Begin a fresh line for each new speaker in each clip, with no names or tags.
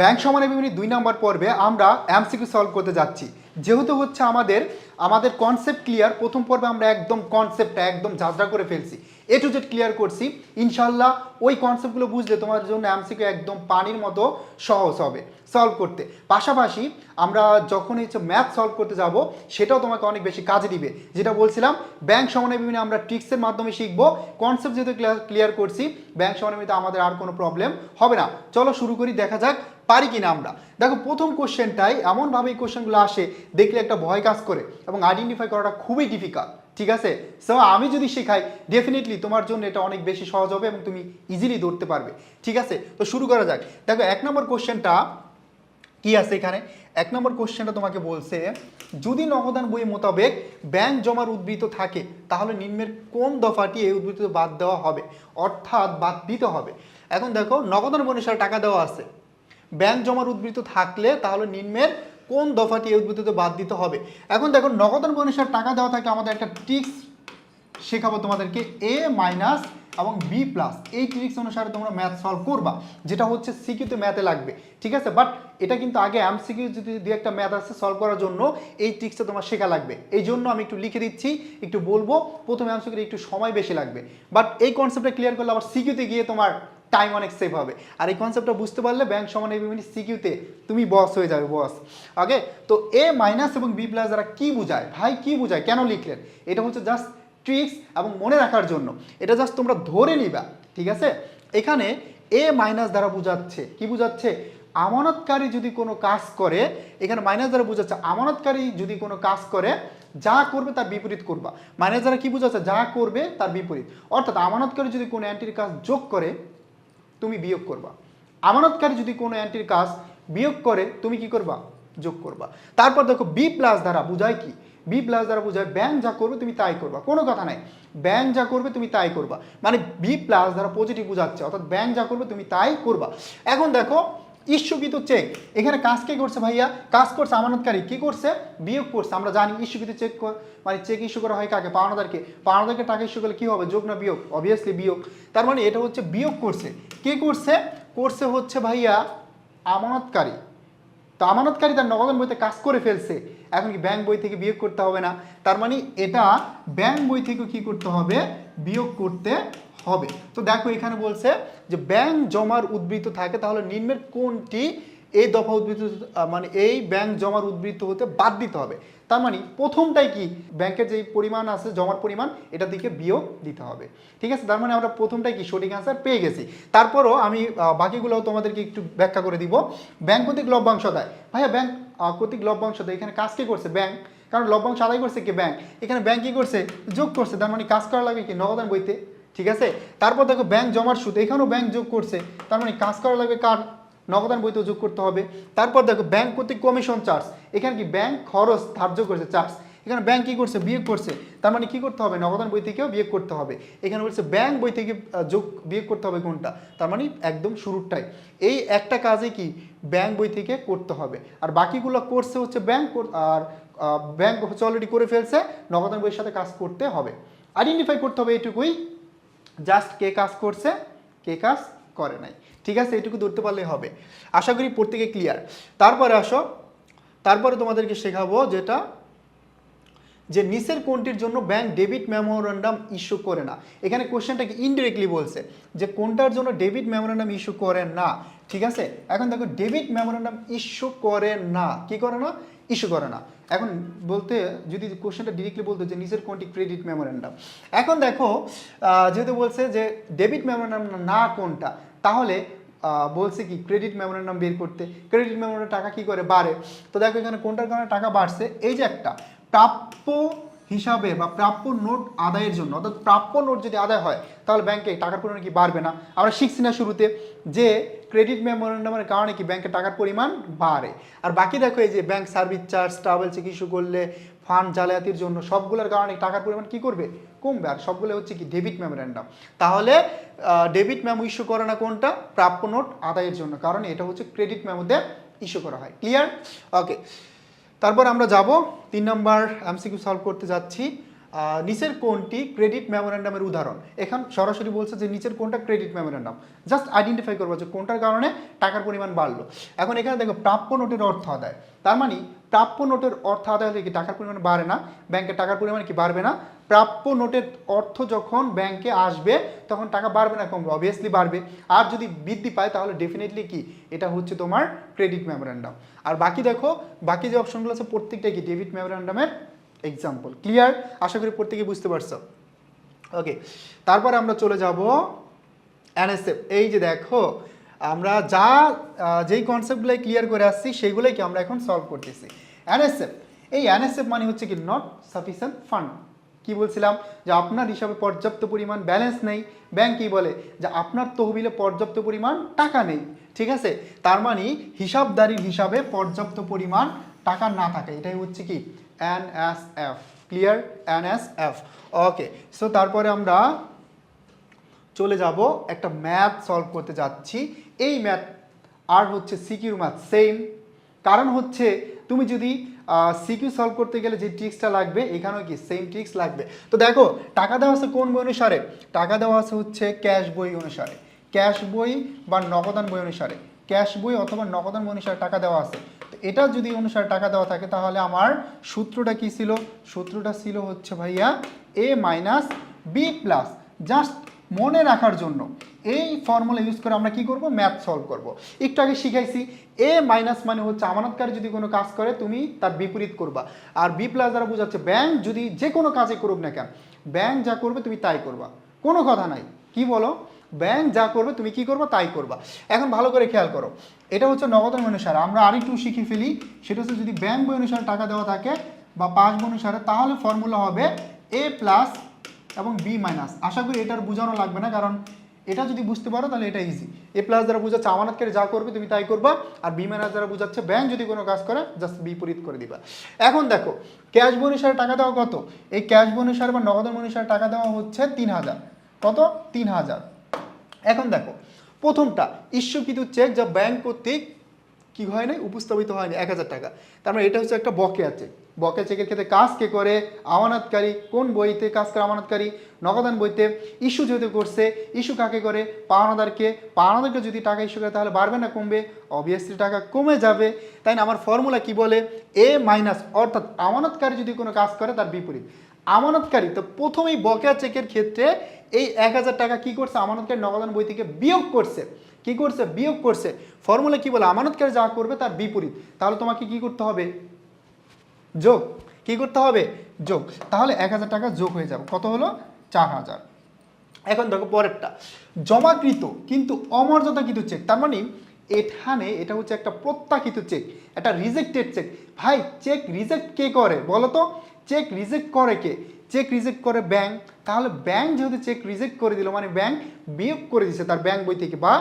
Bank সমানে বিভিন্ন দুই নম্বর পর্বে আমরা এমসিকিউ সলভ করতে যাচ্ছি। যেহেতু হচ্ছে আমাদের আমাদের কনসেপ্ট ক্লিয়ার প্রথম পর্বে আমরা একদম কনসেপ্টটা একদম ঝাঁঝরা করে ফেলছি। এ টু জেড ক্লিয়ার করছি। ইনশাল্লাহ ওই কনসেপ্টগুলো বুঝলে তোমার জন্য এমসিকিউ একদম পানির মতো সহজ হবে সলভ করতে। পাশাপাশি আমরা যখন হচ্ছে ম্যাথ সলভ করতে যাব, সেটাও তোমাকে অনেক বেশি কাজে দিবে। যেটা বলছিলাম ব্যাংক সমানে বিভিন্ন আমরা ট্রিক্সের মাধ্যমে শিখব। কনসেপ্ট যেহেতু ক্লিয়ার করছি ব্যাংক সমানে আমাদের আর কোনো প্রবলেম হবে না। চলো শুরু করি, দেখা যাক পারি কিনা আমরা। দেখো, প্রথম কোশ্চেনটাই এমনভাবে এই কোশ্চেনগুলো আসে, দেখলে একটা ভয় কাজ করে এবং আইডেন্টিফাই করাটা খুবই ডিফিকাল্ট ঠিক আছে? সো আমি যদি শেখাই ডেফিনেটলি তোমার জন্য এটা অনেক বেশি সহজ হবে এবং তুমি ইজিলি ধরতে পারবে। ঠিক আছে? তো শুরু করা যাক। দেখো, এক নম্বর কোশ্চেনটা কি আছে এখানে? এক নম্বর কোশ্চেনটা তোমাকে বলছে, যদি নগদান বই মোতাবেক ব্যাংক জমার উদ্বৃত থাকে, তাহলে নিম্নের কোন দফাটি এই উদ্বৃত বাদ দেওয়া হবে? অর্থাৎ বাদ দিতে হবে। এখন দেখো, নগদান বই অনুসারে টাকা দেওয়া আছে। ব্যাংক জমার উদ্বৃত থাকলে তাহলে নিম্নের কোন দফাটি এই উদ্বৃত্ত বাদ দিতে হবে? এখন দেখো, নগদান বই অনুসারে টাকা দেওয়া থাকে আমাদের একটা ট্রিক্স শেখাবো তোমাদেরকে এ মাইনাস এবং বি প্লাস এই ট্রিক্স অনুসারে তোমরা ম্যাথ সলভ করবা, যেটা হচ্ছে সিকিউতে ম্যাথে লাগবে, ঠিক আছে? বাট এটা কিন্তু আগে এমসিকিউ যদি দু একটা ম্যাথ আছে সলভ করার জন্য, এই ট্রিক্সটা তোমার শেখা লাগবে। এই জন্য আমি একটু লিখে দিচ্ছি, একটু বলব, প্রথমে এমসিকিউ একটু সময় বেশি লাগবে। বাট এই কনসেপ্টটা ক্লিয়ার করলে আবার সিকিউতে গিয়ে তোমার টাইম অনেক সেভ হবে। আর এই কনসেপ্টটা বুঝতে পারলে ব্যাংক সমান বিভিন্ন সিকিউতে তুমি বস হয়ে যাবে বস ওকে তো এ মাইনাস এবং বি প্লাস যারা কি বোঝায়? ভাই, কি বোঝায়? কেন লিখলেন? এটা হচ্ছে জাস্ট ট্রিক্স এবং মনে রাখার জন্য। এটা জাস্ট তোমরা ধরে নিবা, ঠিক আছে? এখানে এ মাইনাস দ্বারা বোঝাচ্ছে। কি বোঝাচ্ছে? আমানতকারী যদি কোনো কাজ করে, এখানে মাইনাস দ্বারা বোঝাচ্ছে। আমানতকারী যদি কোনো কাজ করে, যা করবে তার বিপরীত করবা। মাইনাস দ্বারা কি বোঝাচ্ছে? যা করবে তার বিপরীত। অর্থাৎ আমানতকারী যদি কোনো অ্যান্টির কাজ যোগ করে তুমি বিয়োগ করবা। আমানতকারী যদি কোনো অ্যান্টির কাজ বিয়োগ করে, তুমি কি করবা? যোগ করবা। তারপর দেখো বি প্লাস দ্বারা বোঝায় কি? বি প্লাস দ্বারা বোঝায় ব্যাংক যা করবে তুমি তাই করবা। কোনো কথা নাই। ব্যাংক যা করবে তুমি তাই করবা। মানে বি প্লাস দ্বারা পজিটিভ বোঝাচ্ছে, অর্থাৎ ব্যাংক যা করবে তুমি তাই করবা। এখন দেখো ইস্যুকৃত চেক। এখানে কাজ কে করছে ভাইয়া? কাজ করছে আমানতকারী। কি করছে? বিয়োগ করছে। আমরা জানি ইস্যুকৃত চেক মানে চেক ইস্যু করা হয় কাকে? পাওনাদারকে। পাওনাদারকে টাকা ইস্যু করলে কি হবে? যোগ না বিয়োগ। অবভিয়াসলি বিয়োগ। তার মানে এটা হচ্ছে বিয়োগ করছে। কে করছে? করছে হচ্ছে ভাইয়া আমানতকারী। তো আমানতকারী তার নগদান বইতে কাজ করে ফেলছে। এখন কি ব্যাংক বই থেকে বিয়োগ করতে হবে না? তার মানে এটা ব্যাংক বই থেকে কি করতে হবে? বিয়োগ করতে হবে। তো দেখো এখানে বলছে যে ব্যাংক জমার উদ্বৃত্ত থাকে, তাহলে নিম্নের কোনটি? এই দফা উদ্বৃত্ত মানে এই ব্যাংক জমার উদ্বৃত্ত হতে বাদ দিতে হবে। তার মানে প্রথমটাই কি? ব্যাংকের যে পরিমাণ আছে, জমার পরিমাণ এটা দিকে বিয়োগ দিতে হবে। ঠিক আছে? তার মানে আমরা প্রথমটাই কি? সঠিক অ্যান্সার পেয়ে গেছি। তারপরও আমি বাকিগুলো তোমাদেরকে একটু ব্যাখ্যা করে দিব। ব্যাংক কর্তৃক লভ্যাংশ দেয় ভাইয়া, ব্যাংক কর্তৃক লভ্যাংশ দেয় এখানে কাজ কে করছে? ব্যাংক। কারণ লভ্যাংশ আদায় করছে কি? ব্যাংক। এখানে ব্যাংক কি করছে? যোগ করছে। তার মানে কাজ করা লাগবে কি? নগদান বইতে। ঠিক আছে? তারপর দেখো ব্যাংক জমার সুদ, এখানেও ব্যাংক যোগ করছে। তার মানে কাজ করা লাগবে কার? নগদান বইতেও যোগ করতে হবে। তারপর দেখো ব্যাংক কর্তৃক কমিশন চার্জ এখানে কি ব্যাংক খরচ ধার্য করছে? চার্জ এখানে ব্যাংক কী করছে? বিয়োগ করছে। তার মানে কী করতে হবে? নগদান বই থেকেও বিয়োগ করতে হবে। এখানে বলছে ব্যাংক বই থেকে যোগ বিয়োগ করতে হবে কোনটা? তার মানে একদম শুরুরটাই। এই একটা কাজে কি? ব্যাংক বই থেকে করতে হবে। আর বাকিগুলো করছে হচ্ছে ব্যাংক আর ব্যাংক হচ্ছে অলরেডি করে ফেলছে। নগদান বইয়ের সাথে কাজ করতে হবে। আইডেন্টিফাই করতে হবে এইটুকুই। জাস্ট কে কাজ করছে, কে কাজ করে নাই। ঠিক আছে, এটুকু ধরতে পারলেই হবে। আশা করি প্রত্যেকে ক্লিয়ার তারপরে আসো, তারপরে তোমাদেরকে শেখাবো যেটা যে নিচের কোনটির জন্য ব্যাংক ডেবিট মেমোরেন্ডাম ইস্যু করে না। এখানে কোশ্চেনটাকে ইনডিরেক্টলি বলছে যে কোনটার জন্য ডেবিট মেমোরেন্ডাম ইস্যু করে না। ঠিক আছে? এখন দেখো ডেবিট মেমোরেন্ডাম ইস্যু করে না। কি করে না? ইস্যু করে না। এখন বলতে, যদি কোশ্চেনটা ডিরেক্টলি বলতো যে নিচের কোনটি ক্রেডিট মেমোরেন্ডাম এখন দেখো যেহেতু বলছে যে ডেবিট মেমোরেন্ডাম না কোনটা, তাহলে বলছে কি ক্রেডিট মেমোরেন্ডাম বের করতে। ক্রেডিট মেমোরেন্ডাম টাকা কি করে? বাড়ে। তো দেখো এখানে কোনটার কারণে টাকা বাড়ছে? এই যে একটা। প্রাপ্য হিসাবে বা প্রাপ্য নোট আদায়ের জন্য, অর্থাৎ প্রাপ্য নোট যদি আদায় হয়, তাহলে ব্যাংকে টাকার পরিমাণ কি বাড়বে না? আমরা শিখছি না শুরুতে যে ক্রেডিট মেমোরেন্ডামের কারণে কি ব্যাংকে টাকার পরিমাণ বাড়ে। আর বাকি দেখো এই যে bank service charge travel cheque issue করলে ফান্ড জালিয়াতির জন্য সবগুলোর কারণে টাকার পরিমাণ কি করবে? কমবে। আর সবগুলো হচ্ছে কি ডেবিট মেমোরেন্ডাম তাহলে ডেবিট মেমো ইস্যু করে না কোনটা? প্রাপ্য নোট আদায়ের জন্য। কারণ এটা হচ্ছে ক্রেডিট মেমোতে ইস্যু করা হয়। ক্লিয়ার ওকে তারপর আমরা যাব তিন নম্বর এমসিকিউ সলভ করতে যাচ্ছি। নিচের কোনটি ক্রেডিট মেমোরেন্ডামের উদাহরণ। এখন সরাসরি বলছে যে নিচের কোনটা ক্রেডিট মেমোরেন্ডাম। জাস্ট আইডেন্টিফাই করব যে কোনটার কারণে টাকার পরিমাণ বাড়লো। এখন এখানে দেখো প্রাপ্য নোটের অর্থ আদায়। তার মানে প্রাপ্য নোটের অর্থ আদায় হলে কি টাকার পরিমাণ বাড়ে না? ব্যাংকের টাকার পরিমাণ কি বাড়বে না? প্রাপ্য নোটের অর্থ যখন ব্যাংকে আসবে, তখন টাকা বাড়বে না কমবে অবভিয়াসলি বাড়বে। আর যদি বৃদ্ধি পায়, তাহলে ডেফিনেটলি কি? এটা হচ্ছে তোমার ক্রেডিট মেমোরেন্ডাম আর বাকি দেখো, বাকি যে অপশনগুলো আছে প্রত্যেকটা কি ডেবিট মেমোরেন্ডামের এক্সাম্পল ক্লিয়ার আশা করি প্রত্যেকে বুঝতে পারছ। ওকে তারপরে আমরা চলে যাব এনএসএফ এই যে দেখো, আমরা যা যেই কনসেপ্টগুলো ক্লিয়ার করে আসছি, সেইগুলোই কি আমরা এখন সলভ করতেছি। এনএসএফ এই এনএসএফ মানে হচ্ছে কি নট সাফিসিয়েন্ট ফান্ড কি বলছিলাম? যে আপনার হিসাবে পর্যাপ্ত পরিমাণ ব্যালেন্স নেই। ব্যাংক কী বলে যে আপনার তহবিলে পর্যাপ্ত পরিমাণ টাকা নেই। ঠিক আছে? তার মানে হিসাবদারির হিসাবে পর্যাপ্ত পরিমাণ টাকা না থাকে। এটাই হচ্ছে কি? NSF clear NSF okay so তারপরে আমরা চলে যাব একটা ম্যাথ সলভ করতে যাচ্ছি। এই ম্যাথ আর হচ্ছে সিকিউর ম্যাথ সেম কারণ হচ্ছে তুমি যদি সিকিউ সলভ করতে গেলে যে ট্রিক্সটা লাগবে, এখানেও কি সেম ট্রিক্স লাগবে? তো দেখো, টাকা দেওয়া আছে কোন বই অনুসারে? টাকা দেওয়া আছে হচ্ছে ক্যাশ বই অনুসারে। ক্যাশ বই বা নগদান বই অনুসারে। ক্যাশ বই অথবা নগদান বই অনুসারে টাকা দেওয়া আছে। তো এটা যদি অনুসারে টাকা দেওয়া থাকে, তাহলে আমার সূত্রটা কি ছিল? সূত্রটা ছিল হচ্ছে ভাইয়া A minus B plus just মনে রাখার জন্য এই ফর্মুলা ইউজ করে আমরা কি করব? ম্যাথ সলভ করব। একটু আগে শিখাইছি এ মাইনাস মানে হচ্ছে আমানতকারী যদি কোনো কাজ করে, তুমি তার বিপরীত করবা। আর বি প্লাস দ্বারা বোঝাচ্ছে ব্যাংক যদি যে কোনো কাজে করুক না কেন ব্যাংক যা করবে তুমি তাই করবা। কোনো কথা নাই। কি বলো? ব্যাংক যা করবে তুমি কি করবা? তাই করবা। এখন ভালো করে খেয়াল করো। এটা হচ্ছে নগদান অনুসারে। আমরা আরেকটু শিখে ফেলি। সেটা হচ্ছে যদি ব্যাংক বই অনুসারে টাকা দেওয়া থাকে বা পাঁচ বই অনুসারে, তাহলে ফর্মুলা হবে এ প্লাস এবং বি মাইনাস আশা করি এটার বোঝানো লাগবে না, কারণ এটা যদি বুঝতে পারো তাহলে এটা ইজি এ প্লাস দ্বারা বোঝাচ্ছে আমানতকারী যা করবে তুমি তাই করবা, আর বি মাইনাস দ্বারা বোঝাচ্ছে ব্যাংক যদি কোনো কাজ করে জাস্ট বিপরীত করে দিবা। এখন দেখো ক্যাশ বনুসারে টাকা দেওয়া কত? এই ক্যাশ বনুসারে বা নগদ অনুসারে টাকা দেওয়া হচ্ছে তিন হাজার। কত? তিন হাজার। এখন দেখো, প্রথমটা, ইস্যুকৃত চেক যা ব্যাংক কর্তৃক কি হয় নাই? উপস্থাপিত হয়নি এক হাজার টাকা। তার মানে এটা হচ্ছে একটা বকেয়া চেক বকেয়া চেকের ক্ষেত্রে কাজ কে করে? আমানতকারী। কোন বইতে কাজ করে আমানতকারী? নগদান বইতে। ইস্যু যেহেতু করছে, ইস্যু কাকে করে? পাওনাদারকে। পাওনাদারকে যদি টাকা ইস্যু করে, তাহলে বাড়বে না, কমবে? অবভিয়াসলি টাকা কমে যাবে। তাই না? আমার ফর্মুলা কি বলে? এ মাইনাস অর্থাৎ আমানতকারী যদি কোনো কাজ করে, তার বিপরীত। আমানতকারী, তো প্রথমেই বকেয়া চেকের ক্ষেত্রে এই এক হাজার টাকা কি করছে? আমানতকারী নগদান বই থেকে বিয়োগ করছে। কি করছে? বিয়োগ করছে। ফর্মুলা কি বলে? আমানতকারী যা করবে তার বিপরীত। তাহলে তোমাকে কি করতে হবে? যোগ। কি করতে হবে? যোগ। তাহলে এক হাজার টাকা যোগ হয়ে যাবে। কত হলো? চার হাজার। এখন দেখো পরেরটা। জমাকৃত কিন্তু অমর্যাদাকৃত চেক তার মানে এখানে এটা হচ্ছে একটা প্রত্যাখিত চেক একটা রিজেক্টেড চেক ভাই চেক রিজেক্ট কে করে? বলো তো? চেক রিজেক্ট করে কে? চেক রিজেক্ট করে ব্যাংক তাহলে ব্যাংক যেহেতু চেক রিজেক্ট করে দিল মানে ব্যাংক বিয়োগ করে দিছে তার ব্যাংক বই থেকে, বা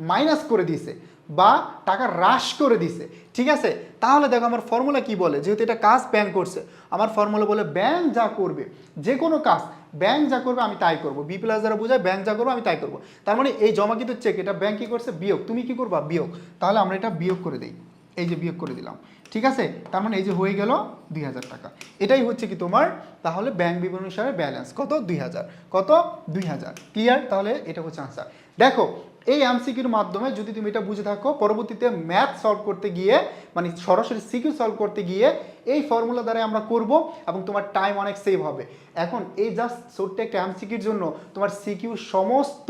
মাইনাস করে দিছে বা টাকা হ্রাস করে দিছে। ঠিক আছে? তাহলে দেখো আমার ফর্মুলা কি বলে? যেহেতু এটা কাজ ব্যাংক করছে, আমার ফর্মুলা বলে ব্যাংক যা করবে, যে কোনো কাজ ব্যাংক যা করবে আমি তাই করব। বি প্লাস যারা বোঝায় ব্যাংক যা করব আমি তাই করব। তার মানে এই জমাকৃত চেক এটা ব্যাংক কি করছে? বিয়োগ। তুমি কি করবা? বিয়োগ। তাহলে আমরা এটা বিয়োগ করে দিই। এই যে বিয়োগ করে দিলাম। ঠিক আছে? তার মানে এই যে হয়ে গেল দুই হাজার টাকা। এটাই হচ্ছে কি তোমার? তাহলে ব্যাংক বিবরণ অনুসারে ব্যালেন্স কত? দুই হাজার। কত? দুই হাজার। ক্লিয়ার তাহলে এটা হচ্ছে আনসার দেখো এই এমসিকিউর মাধ্যমে যদি তুমি এটা বুঝে থাকো, পরবর্তীতে ম্যাথ সলভ করতে গিয়ে মানে সরাসরি সিকিউ সলভ করতে গিয়ে এই ফর্মুলা দ্বারা আমরা করব এবং তোমার টাইম অনেক সেভ হবে। এখন এই জাস্ট ছোট্ট একটা এমসিকিউর জন্য তোমার সিকিউ সমস্ত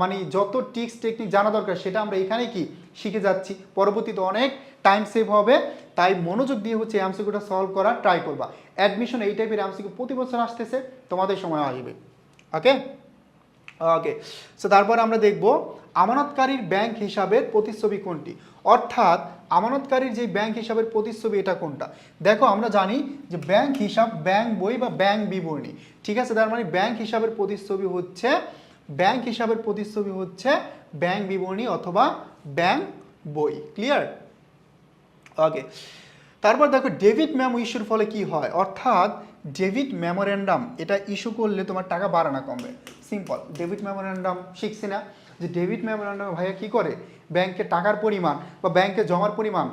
মানে যত টিক্স টেকনিক জানা দরকার, সেটা আমরা এখানে কি শিখে যাচ্ছি। পরবর্তীতে অনেক টাইম সেভ হবে, তাই মনোযোগ দিয়ে হচ্ছে এমসিকিউটা সলভ করার ট্রাই করবা। অ্যাডমিশন এই টাইপের এমসিকিউ প্রতি বছর আসতেছে, তোমাদের সময় আসবে। ওকে ওকে সো তারপর আমরা দেখব আমানতকারীর ব্যাংক হিসাবের প্রতিচ্ছবি কোনটি? অর্থাৎ আমানতকারীর যে ব্যাংক হিসাবের প্রতিচ্ছবি এটা কোনটা? দেখো, আমরা জানি যে ব্যাংক হিসাব ব্যাংক বই বা ব্যাংক বিবরণী। ঠিক আছে? তার মানে ব্যাংক হিসাবের প্রতিচ্ছবি হচ্ছে ব্যাংক হিসাবের প্রতিচ্ছবি হচ্ছে ব্যাংক বিবরণী অথবা ব্যাংক বই। ক্লিয়ার ওকে তারপর দেখো ডেবিট ম্যাম ইস্যুর ফলে কি হয়? অর্থাৎ ডেবিট মেমোরেন্ডাম, এটা ইস্যু করলে তোমার টাকা বাড়ে না কমবে। সিম্পল, ডেভিড মেমোরেন্ডাম শিখছি না। যে ডেভিড মেমোরেন্ডাম ভাইয়া কি করে? ব্যাংকে টাকার পরিমাণ বা ব্যাংকে জমার পরিমাণ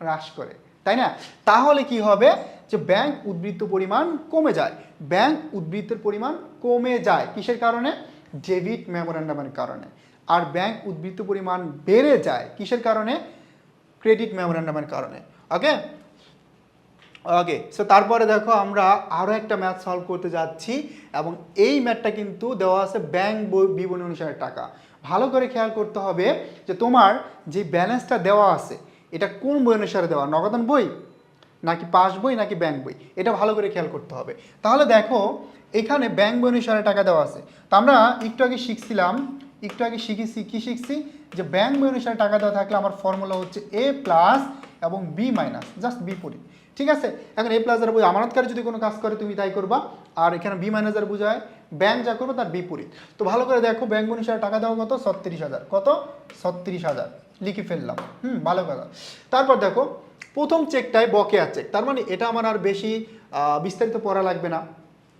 হ্রাস করে, তাই না? তাহলে কি হবে? যে ব্যাংক উদ্বৃত্ত পরিমাণ কমে যায়। ব্যাংক উদ্বৃত্তের পরিমাণ কমে যায় কিসের কারণে? ডেবিট মেমোরেন্ডামের কারণে। আর ব্যাংক উদ্বৃত্ত পরিমাণ বেড়ে যায় কিসের কারণে? ক্রেডিট মেমোরেন্ডামের কারণে। ওকে? ওকে সো তারপরে দেখো আমরা আরও একটা ম্যাথ সলভ করতে যাচ্ছি এবং এই ম্যাথটা কিন্তু দেওয়া আছে ব্যাংক বিবরণী অনুসারে টাকা। ভালো করে খেয়াল করতে হবে যে তোমার যে ব্যালেন্সটা দেওয়া আছে, এটা কোন বই অনুসারে দেওয়া? নগদান বই? নাকি পাস বই, নাকি ব্যাংক বই? এটা ভালো করে খেয়াল করতে হবে। তাহলে দেখো, এখানে ব্যাংক বই অনুসারে টাকা দেওয়া আছে। তো আমরা একটু আগে শিখছিলাম, একটু আগে শিখেছি, কি শিখছি? যে ব্যাংক বই অনুসারে টাকা দেওয়া থাকলে আমার ফর্মুলা হচ্ছে এ প্লাস এবং বি মাইনাস জাস্ট বিপরীত ঠিক আছে? এখন এ প্লাস আর বই আমানতকারী যদি কোনো কাজ করে, তুমি তাই করবা। আর এখানে বি ম্যানেজার বোঝায় ব্যাংক যা করবে তার বিপরীত তো ভালো করে দেখো ব্যাংক অনুসারে টাকা দেওয়া কত? ছত্রিশ হাজার। কত? ছত্রিশ হাজার। লিখে ফেললাম। হুম, ভালো কথা। তারপর দেখো, প্রথম চেকটায় বকেয়া চেক তার মানে এটা আমার আর বেশি বিস্তারিত পড়া লাগবে না।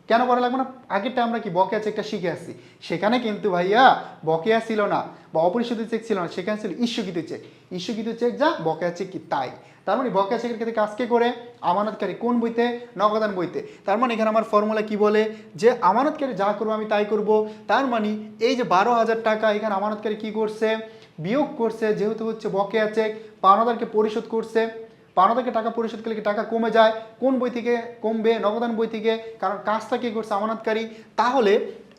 কেন করা লাগবে না? আগেরটা আমরা কি, বকেয়া চেকটা শিখে আসছি। সেখানে কিন্তু ভাইয়া বকেয়া ছিল না, বা অপরিশোধিত চেক ছিল না, সেখানে ছিল ইস্যুকৃত চেক ইস্যুকৃত চেক যা, বকেয়া চেক কি তাই? তার মানে বকেয়া চেকের ক্ষেত্রে কাজকে করে? আমানতকারী কোন বইতে? নগদান বইতে। তার মানে এখানে আমার ফর্মুলা কি বলে? যে আমানতকারী যা করব আমি তাই করব। তার মানে এই যে বারো হাজার টাকা, এখানে আমানতকারী কি করছে? বিয়োগ করছে, যেহেতু হচ্ছে বকেয়া চেক পাওনাদারকে পরিশোধ করছে। পাওনাদারকে টাকা পরিশোধ করলে কি টাকা কমে যায়? কোন বই থেকে কমবে? নগদান বই থেকে? কারণ কাজটা কি করছে? আমানতকারী। তাহলে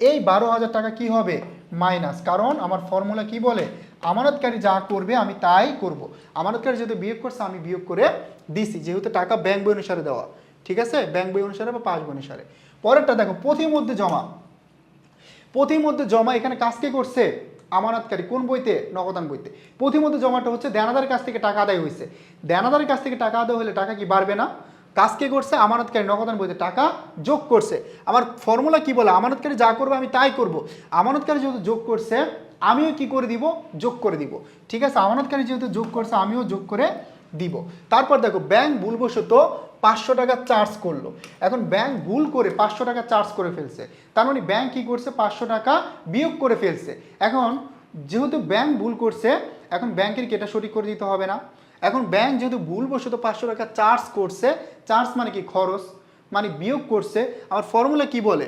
এই বারো হাজার টাকা কি হবে? মাইনাস। কারণ আমার ফর্মুলা কি বলে? আমানতকারী যা করবে আমি তাই করব। আমানতকারী যেহেতু বিয়োগ করছে, আমি বিয়োগ করে দিছি, যেহেতু টাকা ব্যাংক বই অনুসারে দেওয়া। ঠিক আছে? ব্যাংক বই অনুসারে বা পাস বই অনুসারে। পরেরটা দেখো পথির মধ্যে জমা। পথির মধ্যে জমা, এখানে কাজ কে করছে? আমানতকারী কোন বইতে? নগদান বইতে। প্রথমত জমাটা হচ্ছে দেনাদারের কাছ থেকে টাকা আদায় হয়েছে। দেনাদারের কাছ থেকে টাকা আদায় হলে টাকা কি বাড়বে না? কাজকে করছে? আমানতকারী নগদান বইতে টাকা যোগ করছে। আমার ফর্মুলা কি বলে? আমানতকারী যা করবে আমি তাই করব। আমানতকারী যেহেতু যোগ করছে, আমিও কি করে দিব? যোগ করে দিব। ঠিক আছে? আমানতকারী যেহেতু যোগ করছে, আমিও যোগ করে দিব। তারপর দেখো, ব্যাংক ভুলবশত পাঁচশো টাকা চার্জ করল। এখন ব্যাংক ভুল করে পাঁচশো টাকা চার্জ করে ফেলছে। তার মানে ব্যাংক কী করছে? পাঁচশো টাকা বিয়োগ করে ফেলছে। এখন যেহেতু ব্যাংক ভুল করছে, এখন ব্যাংকের কি এটা সঠিক করে দিতে হবে না? এখন ব্যাংক যেহেতু ভুলবশত পাঁচশো টাকা চার্জ করছে, চার্জ মানে কি? খরচ মানে বিয়োগ করছে। আমার ফর্মুলা কি বলে?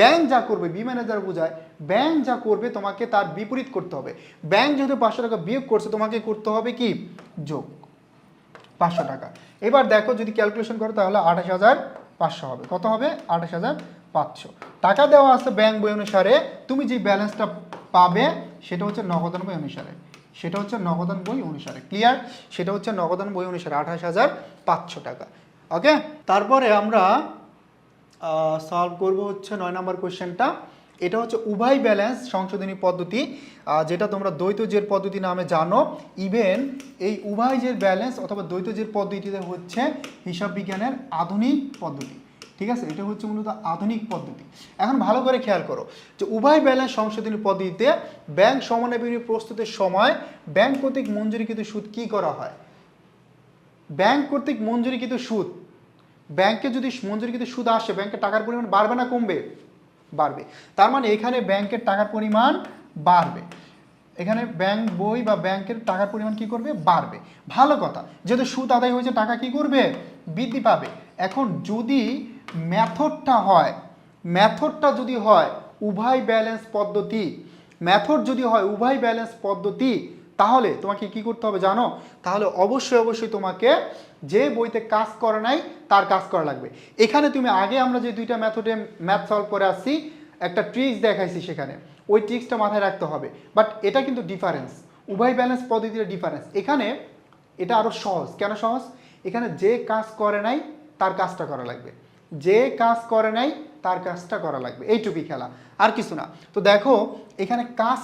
ব্যাংক যা করবে বি ম্যানেজার বোঝায় ব্যাংক যা করবে তোমাকে তার বিপরীত করতে হবে। ব্যাংক যেহেতু পাঁচশো টাকা বিয়োগ করছে, তোমাকে করতে হবে কি? যোগ। পাঁচশো টাকা। এবার দেখো যদি ক্যালকুলেশন করো তাহলে আঠাশ হাজার পাঁচশো হবে। কত হবে? আঠাশ হাজার পাঁচশো। টাকা দেওয়া আছে ব্যাংক বই অনুসারে। তুমি যে ব্যালেন্সটা পাবে, সেটা হচ্ছে নগদান বই অনুসারে। সেটা হচ্ছে নগদান বই অনুসারে। ক্লিয়ার সেটা হচ্ছে নগদান বই অনুসারে আঠাশ হাজার পাঁচশো টাকা। ওকে তারপরে আমরা সলভ করব হচ্ছে নয় নম্বর কোশ্চেনটা এটা হচ্ছে উভয় ব্যালেন্স সংশোধনী পদ্ধতি যেটা তোমরা দ্বৈত জের পদ্ধতি নামে জানো। ইভেন এই উভয় জের ব্যালেন্স অথবা দ্বৈত জের পদ্ধতিতে হচ্ছে হিসাব বিজ্ঞানের আধুনিক পদ্ধতি। ঠিক আছে? এটা হচ্ছে মূলত আধুনিক পদ্ধতি। এখন ভালো করে খেয়াল করো যে উভয় ব্যালেন্স সংশোধনী পদ্ধতিতে ব্যাংক সমন্বয় বিনিয়োগ প্রস্তুতের সময় ব্যাংক কর্তৃক মঞ্জুরিকৃত সুদ কী করা হয়? ব্যাংক কর্তৃক মঞ্জুরিকৃত সুদ। ব্যাংকে যদি মঞ্জুরিকৃত সুদ আসে ব্যাংকের টাকার পরিমাণ বাড়বে না, কমবে? বাড়বে। তার মানে এখানে ব্যাংকের টাকার পরিমাণ বাড়বে। এখানে ব্যাংক বই বা ব্যাংকের টাকার পরিমাণ কি করবে? বাড়বে। ভালো কথা, যেহেতু সুদ আদায় হয়েছে, টাকা কি করবে? বৃদ্ধি পাবে। এখন যদি ম্যাথডটা হয় ম্যাথডটা যদি হয়, উভয় ব্যালেন্স পদ্ধতি ম্যাথড যদি হয়, উভয় ব্যালেন্স পদ্ধতি তাহলে তোমাকে কি করতে হবে জানো? তাহলে অবশ্যই অবশ্যই তোমাকে যে বইতে কাজ করে নাই, তার কাজ করা লাগবে। এখানে তুমি আগে আমরা যে দুইটা মেথডে ম্যাথ সলভ করে আসছি, একটা ট্রিক্স দেখাইছি সেখানে। ওই ট্রিক্সটা মাথায় রাখতে হবে। বাট এটা কিন্তু ডিফারেন্স উভয় ব্যালেন্স পদ্ধতির ডিফারেন্স এখানে এটা আরও সহজ। কেন সহজ? এখানে যে কাজ করে নাই, তার কাজটা করা লাগবে। যে কাজ করে নাই, তার কাজটা করা লাগবে। এইটুকুই খেলা। আর কিছু না। তো দেখো, এখানে কাজ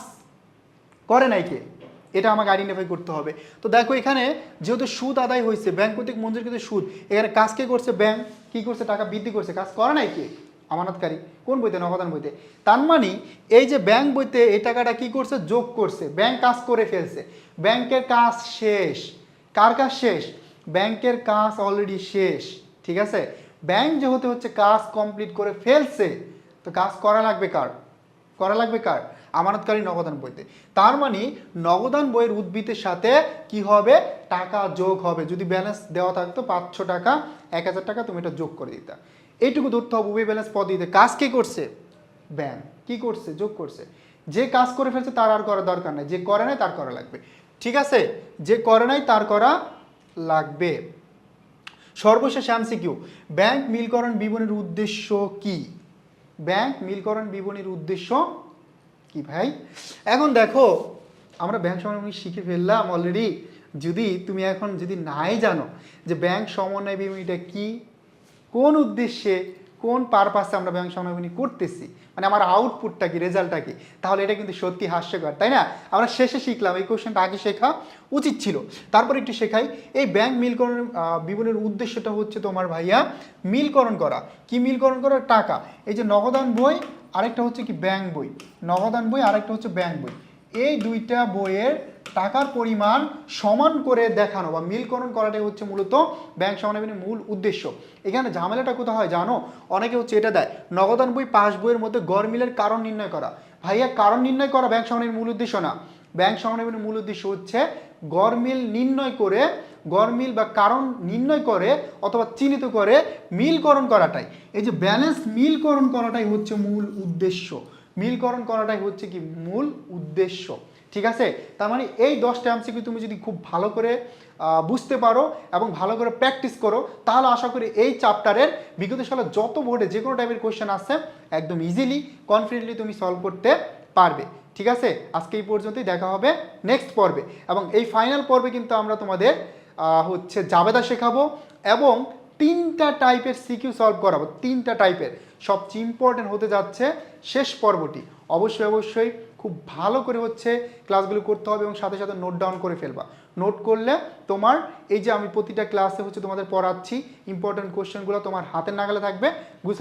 করে নাই কে? এটা আমাকে আইডেন্টিফাই করতে হবে। তো দেখো এখানে যেহেতু সুদ আদায় হয়েছে ব্যাংক কর্তৃক কিন্তু সুদ। এখানে কাজ কে করছে? ব্যাংক কি করছে? টাকা বৃদ্ধি করছে। কাজ করে নাই কে? আমানতকারী। কোন বইতে? নগদান বইতে। তার মানে এই যে ব্যাংক বইতে এই টাকাটা কি করছে? যোগ করছে। ব্যাংক কাজ করে ফেলছে। ব্যাংকের কাজ শেষ। কার কাজ শেষ? ব্যাংকের কাজ অলরেডি শেষ। ঠিক আছে? ব্যাংক যেহেতু হচ্ছে কাজ কমপ্লিট করে ফেলছে, তো কাজ করা লাগবে কার? করা লাগবে কার? আমানতকারী নগদান বইতে। তার মানে নগদান বইয়ের উদ্ভিদের সাথে কি হবে? টাকা যোগ হবে। যদি ব্যালেন্স দেওয়া থাকতো পাঁচশো টাকা, এক হাজার টাকা তুমি এটা যোগ করে দিতা। এইটুকু ধরতে হবে, উভয় ব্যালেন্স পদ্ধতিতে কাজ কে করছে? ব্যাংক। কি করছে? যোগ করছে। যে কাজ করে ফেলছে তার আর করা দরকার নাই। যে করে নাই তার করা লাগবে। ঠিক আছে? যে করে নাই তার করা লাগবে। সর্বশেষ এমসিকিউ ব্যাংক মিলকরণ বিবরণীর উদ্দেশ্য কি? ব্যাংক মিলকরণ বিবরণীর উদ্দেশ্য কি ভাই? এখন দেখো, আমরা ব্যাংক সমন্বয় শিখে ফেললাম অলরেডি যদি তুমি এখন যদি নাই জানো যে ব্যাংক সমন্বয় বিবরণীটা কি, কোন উদ্দেশ্যে, কোন পারপাসে আমরা ব্যাংক সমন্বয় করতেছি মানে আমার আউটপুটটা কি রেজাল্টটা কি, তাহলে এটা কিন্তু সত্যি হাস্যকর, তাই না? আমরা শেষে শিখলাম, এই কোশ্চেনটা আগে শেখা উচিত ছিল। তারপর একটু শেখাই, এই ব্যাংক মিলকরণ বিবরণের উদ্দেশ্যটা হচ্ছে তোমার ভাইয়া মিলকরণ করা। কি মিলকরণ করা? টাকা। এই যে নগদান বই আরেকটা হচ্ছে কি ব্যাংক বই নগদান বই, আরেকটা হচ্ছে ব্যাংক বই। এই দুইটা বইয়ের টাকার পরিমাণ সমান করে দেখানো বা মিলকরণ করাটাই হচ্ছে মূলত ব্যাংক সমানবিনের মূল উদ্দেশ্য। এখানে ঝামেলাটা কোথায় হয় জানো? অনেকে হচ্ছে এটা দেয় নগদান বই পাস বইয়ের মধ্যে গরমিলের কারণ নির্ণয় করা। ভাইয়া, কারণ নির্ণয় করা ব্যাংক সমানের মূল উদ্দেশ্য না। ব্যাংক সমানবিনের মূল উদ্দেশ্য হচ্ছে গরমিল নির্ণয় করে গরমিল বা কারণ নির্ণয় করে অথবা চিহ্নিত করে মিলকরণ করাটাই। এই যে ব্যালেন্স মিলকরণ করাটাই হচ্ছে মূল উদ্দেশ্য। মিলকরণ করাটাই হচ্ছে কি মূল উদ্দেশ্য। ঠিক আছে? তার মানে এই দশটা এমসিকিউ তুমি যদি খুব ভালো করে বুঝতে পারো এবং ভালো করে প্র্যাকটিস করো, তাহলে আশা করি এই চ্যাপ্টারের বিগত সালে যত বোর্ডে যে কোনো টাইপের কোয়েশ্চেন আসছে, একদম ইজিলি কনফিডেন্টলি তুমি সলভ করতে পারবে। ঠিক আছে? আজকে এই পর্যন্তই, দেখা হবে নেক্সট পর্বে। এবং এই ফাইনাল পর্বে কিন্তু আমরা তোমাদের হচ্ছে জাবেদা শেখাবো এবং তিনটা টাইপের সিকিউ সলভ করাবো, তিনটা টাইপের সবচেয়ে ইম্পর্টেন্ট হতে যাচ্ছে শেষ পর্বটি। অবশ্যই অবশ্যই খুব ভালো করে হচ্ছে ক্লাসগুলো করতে হবে এবং সাথে সাথে নোট ডাউন করে ফেলবা। নোট করলে তোমার এই যে আমি প্রতিটা ক্লাসে হচ্ছে তোমাদের পড়াচ্ছি ইম্পর্টেন্ট কোশ্চেনগুলো তোমার হাতের নাগালে থাকবে, গুছানো